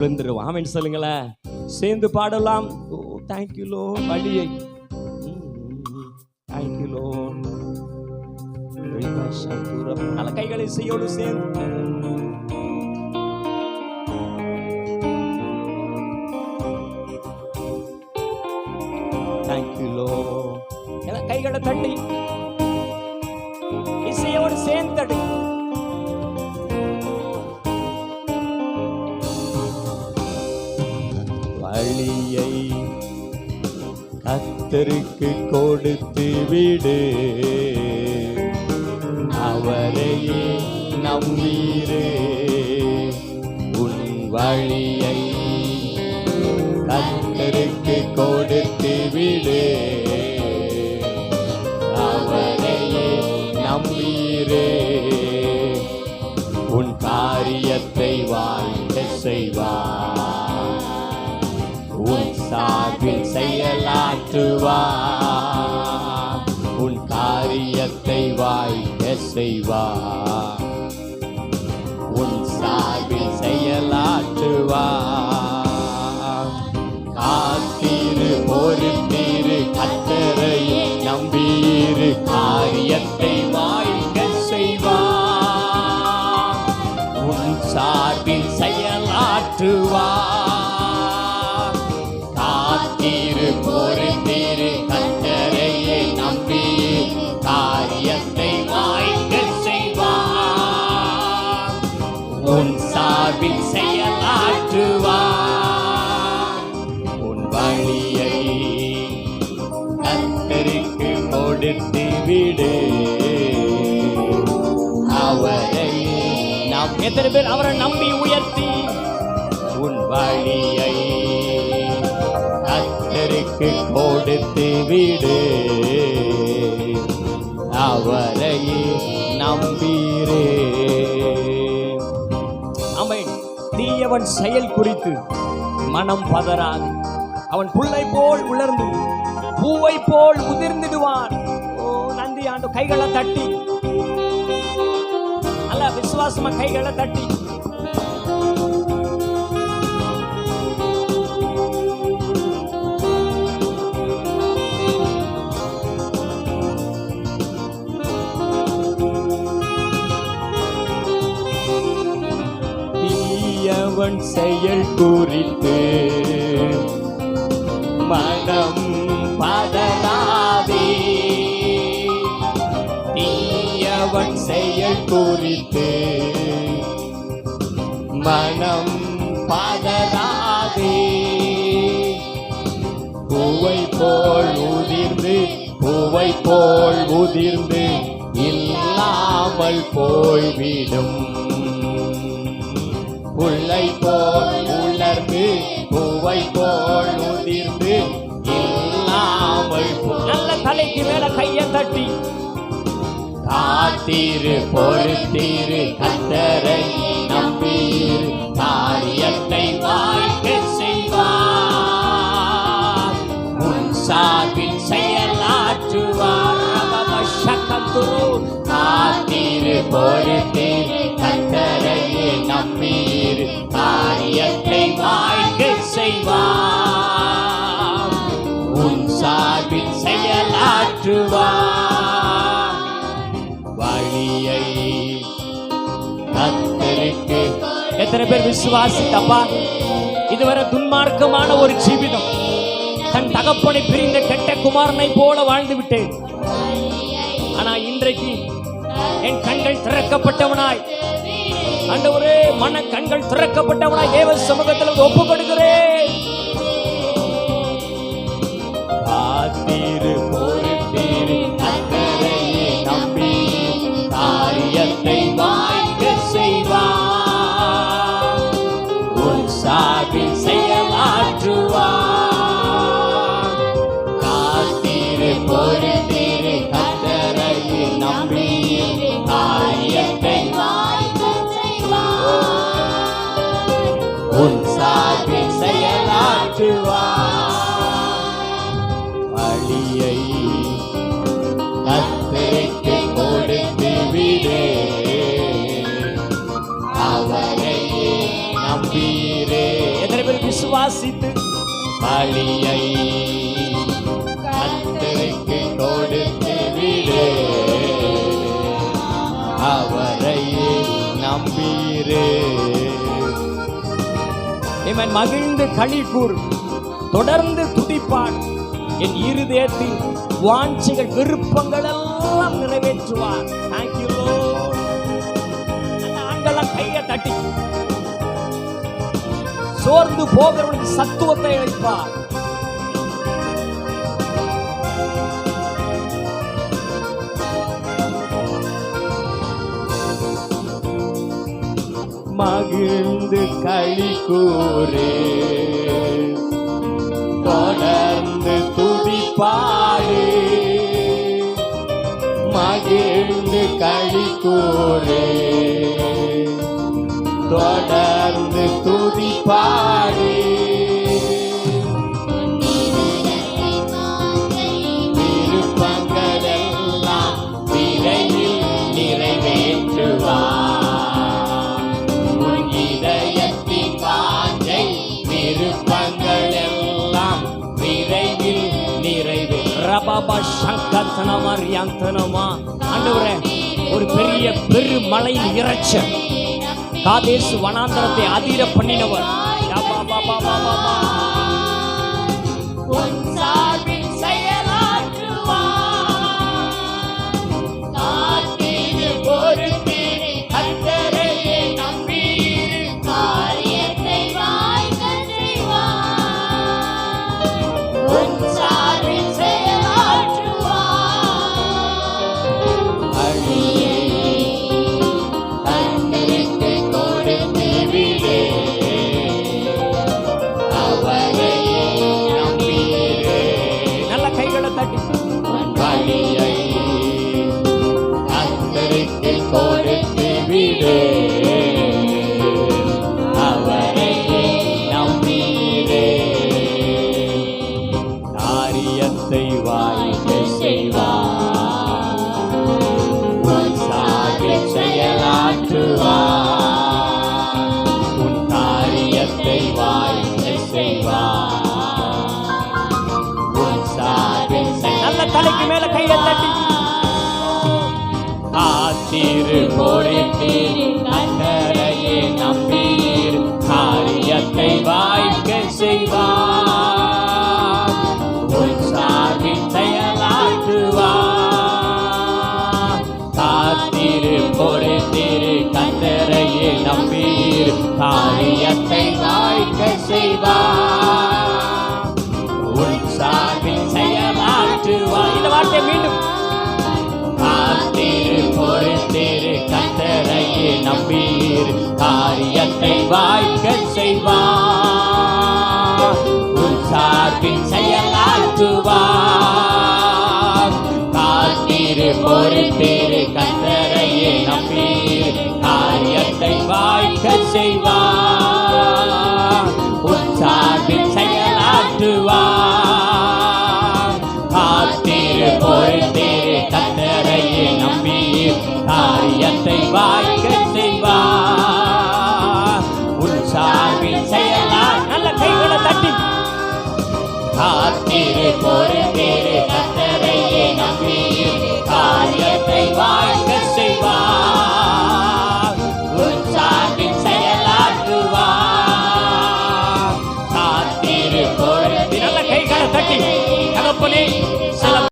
விழுந்துருவோம். ஆமின்னு சொல்லுங்களேன். சேர்ந்து பாடலாம். ஓ தேங்க்யூ லோ வழியை. தேங்க்யூ லோ நல்ல கைகளை செய்யோடு சேர்ந்து. தேங்க்யூ லோ கைகளை தட்டி. இசையோடு சேர்ந்து கத்தருக்கு கொடுத்து விடு. அவரையே நம்பீரே உன் வழியை கத்தருக்கு கொடுத்து விடு. செயலாற்றுவார் உன் காரியத்தை வாய்க்க செய்வார். உன் சார்பில் செயலாற்றுவார். காத்தீரு பொருத்தீரு கத்தரை நம்பீரு காரியத்தை வாய்க்க செய்வார். உன் சார்பில் செயலாற்றுவார். உன் சார்பில் செயலாற்றுவார். உன் வழியை கத்தருக்கு கொடுத்து விடு. அவரை நாம் எத்தனை பேர் அவரை நம்பி உயர்த்தி உன் வழியை கத்தருக்கு கொடுத்து விடு. அவரை நம்பீரே. தீயவன் செயல் குறித்து மனம் பதறாது. அவன் புல்லை போல் உலர்ந்து பூவை போல் உதிர்ந்திடுவான். ஓ நன்றி ஆண்டு கைகளை தட்டி. அல்ல விசுவாசமா கைகளை தட்டி. செயல் குறித்து மனம் பதறாதே தீயவன் செயல் குறித்து மனம் பதறாதே பூவை போல் உதிர்ந்து பூவை போல் உதிர்ந்து இல்லாமல் போய்விடும். புல்லை போல் உலர்ந்து பூவை போல் உதிர்ந்து இல்லாமல் நல்ல தலைக்கு மேல கையை தட்டி. காத்தீரு பொறுத்தீரு கத்தரை நம்பீரு. காரியத்தை வாழ்க்க செய்வார். உன் சார்பில் செயலாற்றுவார் சக்கத்துரு. காத்தீரு பொறுத்தீரு கத்தரையே நம்பீரு. வாழ்க்க உன் சார்பில் செயலாற்றுவார். வழியை கத்தருக்கு எத்தனை பேர் விசுவாசித்தப்பா? இதுவரை துன்மார்க்கமான ஒரு ஜீவிதம். தன் தகப்பனை பிரிந்த கெட்ட குமாரனை போல வாழ்ந்து விட்டேன் ஆனா இன்றைக்கு என் கண்கள் திறக்கப்பட்டவனாய். ஆண்டவரே மன கண்கள் திறக்கப்பட்டவனாய். தேவ சமூகத்தில் ஒப்பு கொடுக்கிறேன் வழியை கத்தருக்கு கொடுத்து விடு. அவரையே நம்பீரே. விசுவாசித்து பலியை கத்தருக்கு கொடுத்து விடு. அவரையே நம்பீரு. இவன் மகிழ்ந்து களி கூர். தொடர்ந்து என் இருதயத்தில் வாஞ்சிகள் விருப்பங்கள் எல்லாம் நிறைவேற்றுவார் தேங்க்யூ ஆண்கள் கையை தட்டி சோர்ந்து போகிறவனுக்கு சத்துவத்தை அளிப்பார். மகிழ்ந்து களி கூறே. துதிப்பாடு மகிழ்ந்து களி கூறு தொடர்ந்து ஆண்டவரே ஒரு பெரிய பெருமழையின் இறைச்ச காதேசு வனாந்தரத்தை அதிர பண்ணினவர் தலைக்கு மேல கையை தட்டி. காத்திரு பொறுத்தீர் நம்பீர் காரியத்தை வாய்க்க செய்வார். உன் சார்பில் செயலாற்றுவார். இந்த வார்த்தை மீண்டும். காத்திரு பொறுத்திரு கத்தரையே நம்பீர். காரியத்தை வாய்க்க செய்வார். செய்வார்